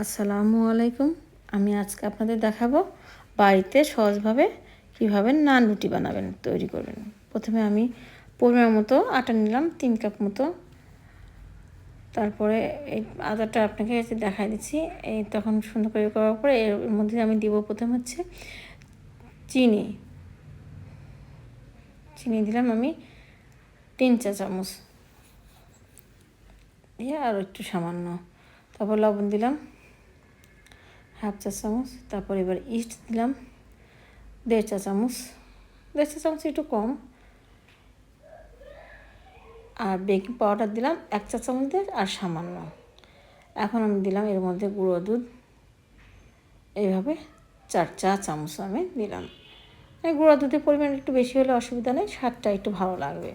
আসসালামু আলাইকুম। আমি আজকে আপনাদের দেখাবো বাড়িতে সহজভাবে কীভাবে নান রুটি বানাবেন, তৈরি করবেন। প্রথমে আমি পরিমাণ মতো আটা নিলাম, তিন কাপ মতো। তারপরে এই আদাটা আপনাকে দেখাই দিচ্ছি। এই তখন সুন্দর করে করার পরে এর মধ্যে আমি দিব প্রথম হচ্ছে চিনি। চিনি দিলাম আমি তিন চা চামচ। দিয়ে আর একটু সামান্য। তারপর লবণ দিলাম। হাফ চা চামচ, তারপর এবার ইস্ট দিলাম, দেড় চা চামচ। দেড় চা চামচ একটু কম। আর বেকিং পাউডার দিলাম এক চা চামচ আর সামান্য। এখন আমি দিলাম এর মধ্যে গুঁড়ো দুধ। এইভাবে চার চা চামচ আমি দিলাম। গুঁড়ো দুধের পরিমাণ একটু বেশি হলে অসুবিধা নেই, স্বাদটা একটু ভালো লাগবে।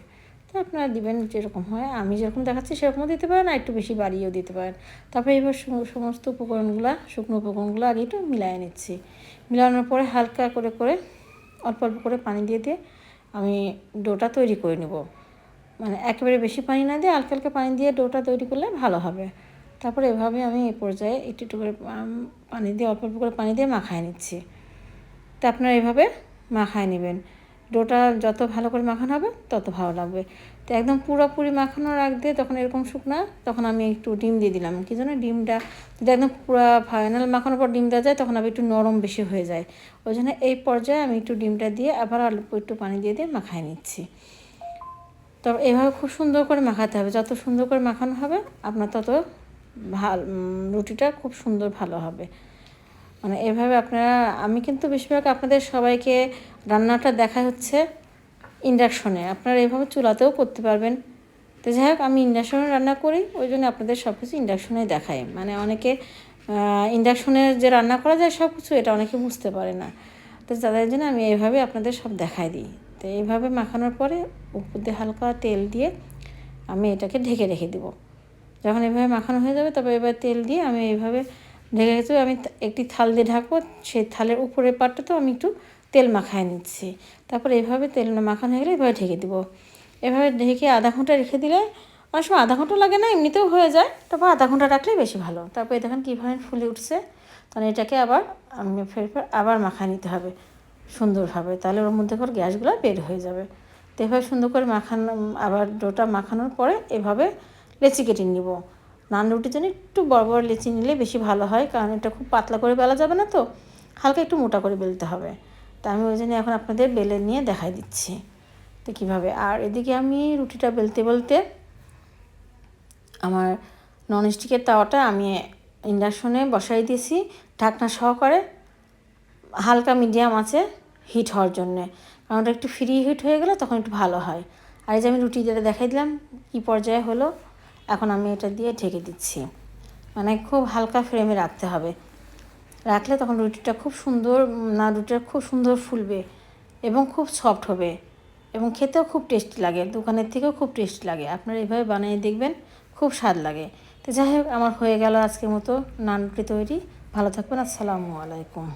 তো আপনারা দিবেন যেরকম হয়। আমি যেরকম দেখাচ্ছি সেরকমও দিতে পারেন আর একটু বেশি বাড়িয়েও দিতে পারেন। তারপরে এবার সমস্ত উপকরণগুলো, শুকনো উপকরণগুলো আগে একটু মিলাই নিচ্ছি। মিলানোর পরে হালকা করে করে, অল্প অল্প করে পানি দিয়ে দিয়ে আমি ডোটা তৈরি করে নেব। মানে একেবারে বেশি পানি না দিয়ে হালকা হালকা পানি দিয়ে ডোটা তৈরি করলে ভালো হবে। তারপরে এভাবে আমি এই পর্যায়ে একটু একটু করে পানি দিয়ে, অল্প অল্প করে পানি দিয়ে মাখায় নিচ্ছি। তা আপনারা এভাবে মাখায় নেবেন। ডোটা যত ভালো করে মাখানো হবে, তত ভালো লাগবে। তো একদম পুরোপুরি মাখানো রাখতে তখন এরকম শুকনা, তখন আমি একটু ডিম দিয়ে দিলাম। কি জন্য ডিমটা, যদি একদম পুরো ফাইনাল মাখানোর পর ডিম দেওয়া যায়, তখন আবার একটু নরম বেশি হয়ে যায়। ওই জন্য এই পর্যায়ে আমি একটু ডিমটা দিয়ে আবার অল্প একটু পানি দিয়ে দিয়ে মাখায় নিচ্ছি। তবে এভাবে খুব সুন্দর করে মাখাতে হবে। যত সুন্দর করে মাখানো হবে, আপনার তত ভালো রুটিটা খুব সুন্দর ভালো হবে। মানে এভাবে আপনারা, আমি কিন্তু বেশিরভাগ আপনাদের সবাইকে রান্নাটা দেখা হচ্ছে ইন্ডাকশনে। আপনারা এভাবে চুলাতেও করতে পারবেন। তো যাই হোক, আমি ইন্ডাকশনে রান্না করি, ওই জন্য আপনাদের সব কিছু ইন্ডাকশনে দেখাই। মানে অনেকে ইন্ডাকশনে যে রান্না করা যায় সব কিছু এটা অনেকে বুঝতে পারে না। তো তাদের জন্য আমি এইভাবে আপনাদের সব দেখাই দিই। তো এইভাবে মাখানোর পরে উপর দিয়ে হালকা তেল দিয়ে আমি এটাকে ঢেকে রেখে দেবো। যখন এভাবে মাখানো হয়ে যাবে, তবে এবার তেল দিয়ে আমি এইভাবে ঢেকে রেখে আমি একটি থাল দিয়ে ঢাকবো। সেই থালের উপরের পাটটা তো আমি একটু তেল মাখায় নিচ্ছি। তারপর এভাবে তেল মাখানো হয়ে গেলে এভাবে ঢেকে দেবো। এভাবে ঢেকে আধা ঘণ্টা রেখে দিলে অনেক সময় আধা ঘণ্টা লাগে না, এমনিতেও হয়ে যায়। তারপর আধা ঘণ্টা রাখলে বেশি ভালো। তারপর দেখেন কীভাবে ফুলে উঠছে। তাহলে এটাকে আবার আমি ফের ফের আবার মাখায় নিতে হবে সুন্দরভাবে। তাহলে ওর মধ্যে করে গ্যাসগুলো বের হয়ে যাবে। তো এভাবে সুন্দর করে মাখানো, আবার ডোটা মাখানোর পরে এভাবে লেচি কেটে নিব। নান রুটির জন্য একটু বড় বড় লেচি নিলে বেশি ভালো হয়, কারণ এটা খুব পাতলা করে বেলা যাবে না তো। হালকা একটু মোটা করে বেলতে হবে। তা আমি ওই জন্য এখন আপনাদের বেলে নিয়ে দেখাই দিচ্ছি। তো কীভাবে? আর এদিকে আমি রুটিটা বেলতে বলতে আমার ননস্টিকের তাওয়াটা আমি ইন্ডাকশনে বসাই দিয়েছি ঢাকনা সহকারে। হালকা মিডিয়াম আছে হিট হওয়ার জন্যে। কারণ ওটা একটু ফ্রি হিট হয়ে গেলে তখন একটু ভালো হয়। আর এই যে আমি রুটি যেটা দেখাই দিলাম, কী পর্যায়ে হলো? এখন আমি এটা দিয়ে ঢেকে দিচ্ছি। মানে খুব হালকা ফ্রেমে রাখতে হবে। রাখলে তখন রুটিটা খুব সুন্দর না রুটিটা খুব সুন্দর ফুলবে এবং খুব সফট হবে এবং খেতেও খুব টেস্টি লাগে, দোকানের থেকেও খুব টেস্টি লাগে। আপনারা এভাবে বানিয়ে দেখবেন, খুব স্বাদ লাগে। তো যাই হোক, আমার হয়ে গেল আজকের মতো নান রুটি তৈরি। ভালো থাকবেন, আসসালামু আলাইকুম।